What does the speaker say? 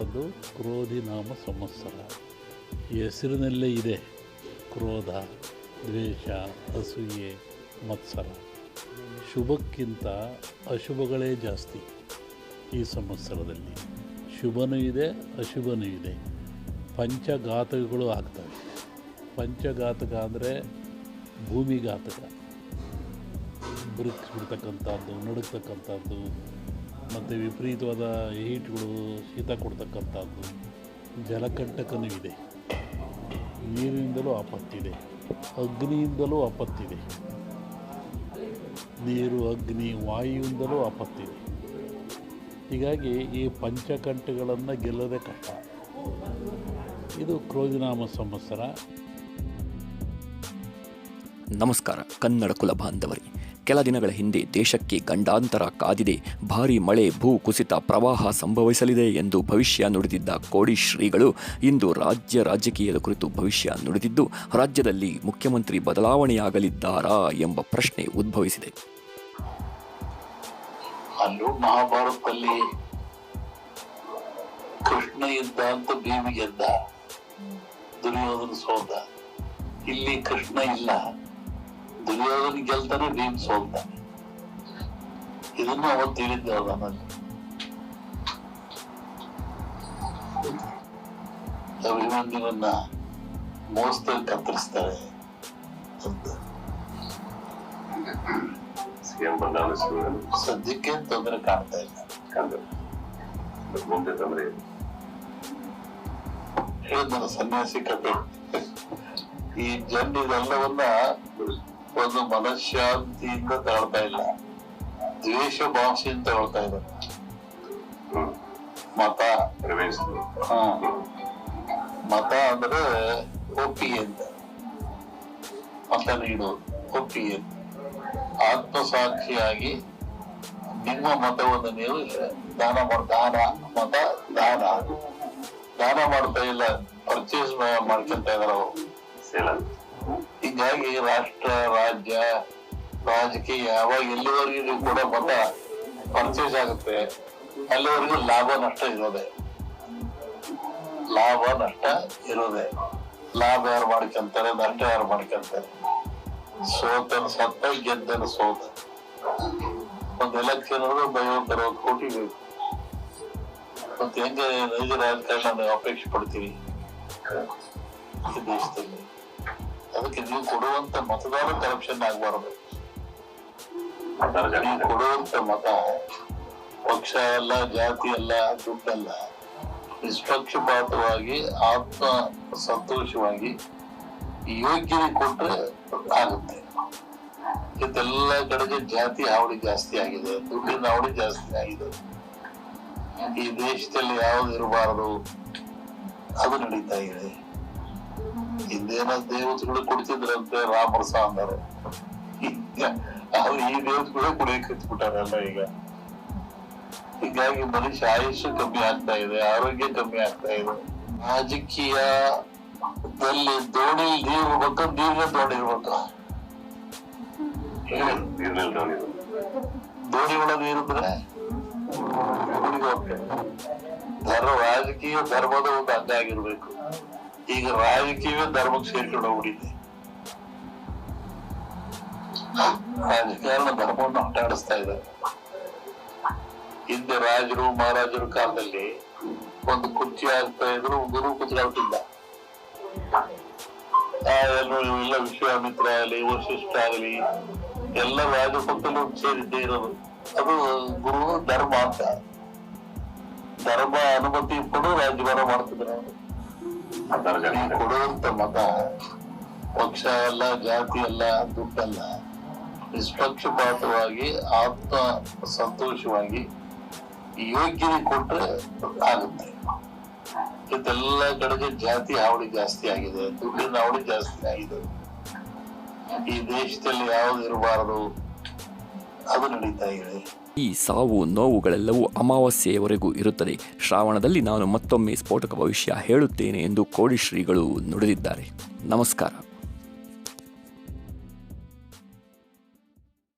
ಅದು ಕ್ರೋಧಿ ನಾಮ ಸಂವತ್ಸರ. ಈ ಹೆಸರಿನಲ್ಲೇ ಇದೆ ಕ್ರೋಧ, ದ್ವೇಷ, ಅಸೂಯೆ, ಮತ್ಸರ. ಶುಭಕ್ಕಿಂತ ಅಶುಭಗಳೇ ಜಾಸ್ತಿ ಈ ಸಂವತ್ಸರದಲ್ಲಿ. ಶುಭನೂ ಇದೆ, ಅಶುಭನೂ ಇದೆ. ಪಂಚಘಾತಕಗಳು ಆಗ್ತವೆ. ಪಂಚಘಾತಕ ಅಂದರೆ ಭೂಮಿಘಾತಕ. ಬಿರುಕಿಸ್ಬಿಡ್ತಕ್ಕಂಥದ್ದು ನಡುಕ್ತಕ್ಕಂಥದ್ದು ಮತ್ತು ವಿಪರೀತವಾದ ಹೀಟ್ಗಳು ಶೀತ ಕೊಡ್ತಕ್ಕಂಥದ್ದು. ಜಲಕಂಟಕನೂ ಇದೆ. ನೀರಿನಿಂದಲೂ ಆಪತ್ತಿದೆ. ಅಗ್ನಿಯಿಂದಲೂ ಆಪತ್ತಿದೆ. ನೀರು, ಅಗ್ನಿ, ವಾಯುವಿಂದಲೂ ಆಪತ್ತಿದೆ. ಹೀಗಾಗಿ ಈ ಪಂಚಕಂಠಗಳನ್ನು ಗೆಲ್ಲದೆ ಕಷ್ಟ. ಇದು ಕ್ರೋಧಿನಾಮ ಸಂವತ್ಸರ. ನಮಸ್ಕಾರ, ಕನ್ನಡ ಕುಲ ಬಾಂಧವರೇ. ಕೆಲ ದಿನಗಳ ಹಿಂದೆ ದೇಶಕ್ಕೆ ಗಂಡಾಂತರ ಕಾದಿದೆ. ಭಾರೀ ಮಳೆ, ಭೂ ಕುಸಿತ ಪ್ರವಾಹ ಸಂಭವಿಸಲಿದೆ ಎಂದು ಭವಿಷ್ಯ ನುಡಿದಿದ್ದ ಕೋಡಿ ಶ್ರೀಗಳು ಇಂದು ರಾಜ್ಯ ರಾಜಕೀಯದ ಕುರಿತು ಭವಿಷ್ಯ ನುಡಿದಿದ್ದು, ರಾಜ್ಯದಲ್ಲಿ ಮುಖ್ಯಮಂತ್ರಿ ಬದಲಾವಣೆಯಾಗಲಿದ್ದಾರಾ ಎಂಬ ಪ್ರಶ್ನೆ ಉದ್ಭವಿಸಿದೆ. ಅಲ್ಲೂ ಮಹಾಭಾರತದಲ್ಲಿ ಕೃಷ್ಣ ಅಂತ ದುರ್ಯೋಧನ ಸೋತ. ಇಲ್ಲಿ ಕೃಷ್ಣ ಇಲ್ಲ. ದುರ್ಯೋಧನ ಗೆಲ್ತಾನೆ ನೀನ್ ಸೋಲ್ತಾನೆ ಇದನ್ನು ಅವತ್ತು ಹೇಳಿದ್ದೆ ನನ್ನಲ್ಲಿ ಅಭಿಮನ್ಯುವನ್ನ ಮೋಸದಲ್ಲಿ ಕತ್ತರಿಸ್ತಾರೆ ಅಂತ. ಸದ್ಯಕ್ಕೆ ತೊಂದರೆ ಕಾಣ್ತಾ ಇಲ್ಲ. ಮುಂದೆ ತೊಂದರೆ ಹೇಳಿದ್ನಲ್ಲ ಸನ್ಯಾಸಿ ಕಥೆ ಈ ಜನ ಇದೆಲ್ಲವನ್ನ ಒಂದು ಮನಃಶಾಂತಿಯಿಂದ ತಗೊಳ್ತಾ ಇಲ್ಲ. ದ್ವೇಷ ಭಾಷೆಯಿಂದ ತಗೊಳ್ತಾ ಇದ್ದಾರೆ ಮತ. ಮತ ಅಂದ್ರೆ ಒಪ್ಪಿಗೆ ಅಂತ. ಮತ ನೀಡೋದು. ಒಪ್ಪಿಗೆ. ಆತ್ಮಸಾಕ್ಷಿಯಾಗಿ ನಿಮ್ಮ ಮತವನ್ನು ನೀವು ದಾನ ಮಾಡ ದಾನ ಮತ ದಾನ. ದಾನ ಮಾಡ್ತಾ ಇಲ್ಲ. ಪರ್ಚೇಸ್ ಮಾಡ್ಕೊಂತ ಇದಾರೆ ಅವರು. ಹೀಗಾಗಿ ರಾಷ್ಟ್ರ, ರಾಜ್ಯ, ರಾಜಕೀಯ ಯಾವಾಗ ಎಲ್ಲಿವರೆಗೂ ಕೂಡ ಮತ ಪರ್ಚೇಸ್ ಆಗುತ್ತೆ. ಅಲ್ಲಿವರೆಗೂ ಲಾಭ, ನಷ್ಟ ಇರೋದೆ. ಲಾಭ, ನಷ್ಟ ಇರೋದೆ. ಲಾಭ ಯಾರು ಮಾಡ್ಕೊಂತಾರೆ? ನಷ್ಟ ಯಾರು ಮಾಡ್ಕೊಂತಾರೆ? ಸೋತನ ಸತ್ತ ಗೆದ್ದನ ಸೋತ. ಒಂದು ಎಲೆಕ್ಷನ್ ಒಂದು ಐವತ್ತು ಕೋಟಿ ಬೇಕು. ಮತ್ತೆ ಹೆಂಗೆ ರಾಜಕಾರಣ ಅಪೇಕ್ಷೆ ಪಡ್ತೀವಿ ದೇಶದಲ್ಲಿ. ಅದಕ್ಕೆ ನೀವು ಕೊಡುವಂತ ಮತದಾರ ಕರಪ್ಷನ್ ಆಗಬಾರದು. ನೀವು ಕೊಡುವಂತ ಮತ ಪಕ್ಷ ಅಲ್ಲ ಜಾತಿ ಅಲ್ಲ ದುಡ್ಡಲ್ಲ ನಿಷ್ಪಕ್ಷಪಾತವಾಗಿ ಆತ್ಮ ಸಂತೋಷವಾಗಿ ಯೋಗ್ಯತೆ ಕೊಟ್ರೆ ಆಗುತ್ತೆ. ಇದೆಲ್ಲ ಕಡೆಗೆ ಜಾತಿ ಹಾವಳಿ ಜಾಸ್ತಿ ಆಗಿದೆ ದುಡ್ಡಿನ ಹಾವಳಿ ಜಾಸ್ತಿ ಆಗಿದೆ. ಈ ದೇಶದಲ್ಲಿ ಯಾವ್ದು ಇರಬಾರದು? ಅದು ನಡೀತಾ ಇದೆ. ಹಿಂದೇನ ದೇವತೆಗಳು ಕುಡಿತಿದ್ರಂತೆ ರಾಮರಸ ಅಂದರು ಅವ್ರು ಈ ದೇವತೆಗಳೇ ಕುಡಿಯಕ್ಕೆ ಹತ್ಬಿಟ್ಟಾರಲ್ಲ ಈಗ. ಹೀಗಾಗಿ ಮನುಷ್ಯ ಆಯುಷ್ಯ ಕಮ್ಮಿ ಆಗ್ತಾ ಇದೆ, ಆರೋಗ್ಯ ಕಮ್ಮಿ ಆಗ್ತಾ ಇದೆ. ರಾಜಕೀಯದಲ್ಲಿ ದೋಣಿ ನೀರು ಇರ್ಬೇಕು. ನೀರಿನ ದೋಣಿ ಇರ್ಬೇಕು. ದೋಣಿ ದೋಣಿ ಒಳಗೆ ಹೋಗ್ತೇವೆ. ಧರ್ಮ, ರಾಜಕೀಯ, ಧರ್ಮದ ಒಂದು ಅಂಗ ಆಗಿರ್ಬೇಕು. ಈಗ ರಾಜಕೀಯವೇ ಧರ್ಮಕ್ಕೆ ಸೇರ್ಕೊಂಡು ಹೋಗ್ಬಿಟ್ಟಿದೆ ರಾಜಕಾರಣ ಧರ್ಮವನ್ನು ಆಟಾಡಿಸ್ತಾ ಇದ್ದಾರೆ. ಹಿಂದೆ ರಾಜರು, ಮಹಾರಾಜರ ಕಾಲದಲ್ಲಿ ಒಂದು ಕುರ್ಚಿ ಆಗ್ತಾ ಇದ್ರು, ಗುರು ಏನು ಎಲ್ಲ ವಿಶ್ವಾಮಿತ್ರ ಆಗಲಿ ವಶಿಷ್ಠ ಆಗಲಿ, ಎಲ್ಲ ರಾಜಪಕ್ಕಲು ಸೇರಿದ್ದೇ ಇರೋದು. ಅದು ಗುರು, ಧರ್ಮ ಅಂತ. ಧರ್ಮ ಅನುಮತಿ ಕೊಡು ರಾಜ್ಯಭಾರ ಮಾಡ್ತಿದ್ರು ಕೊಡುವಂತ ಮತ ಪಕ್ಷ ಅಲ್ಲ ಜಾತಿ ಅಲ್ಲ ದುಡ್ಡಲ್ಲ ನಿಷ್ಪಕ್ಷಪಾತವಾಗಿ ಆತ್ಮ ಸಂತೋಷವಾಗಿ ಯೋಗ್ಯತೆ ಕೊಟ್ರೆ ಆಗುತ್ತೆ. ಇದೆಲ್ಲ ಕಡೆಗೆ ಜಾತಿ ಹಾವಳಿ ಜಾಸ್ತಿ ಆಗಿದೆ ದುಡ್ಡಿನ ಹಾವಳಿ ಜಾಸ್ತಿ ಆಗಿದೆ. ಈ ದೇಶದಲ್ಲಿ ಯಾವ್ದು ಇರಬಾರದು? ಅದು ಈ ಸಾವು, ನೋವುಗಳೆಲ್ಲವೂ ಅಮಾವಾಸ್ಯೆಯವರೆಗೂ ಇರುತ್ತದೆ. ಶ್ರಾವಣದಲ್ಲಿ ನಾನು ಮತ್ತೊಮ್ಮೆ ಸ್ಫೋಟಕ ಭವಿಷ್ಯ ಹೇಳುತ್ತೇನೆ ಎಂದು ಕೋಡಿಶ್ರೀಗಳು ನುಡಿದಿದ್ದಾರೆ. ನಮಸ್ಕಾರ.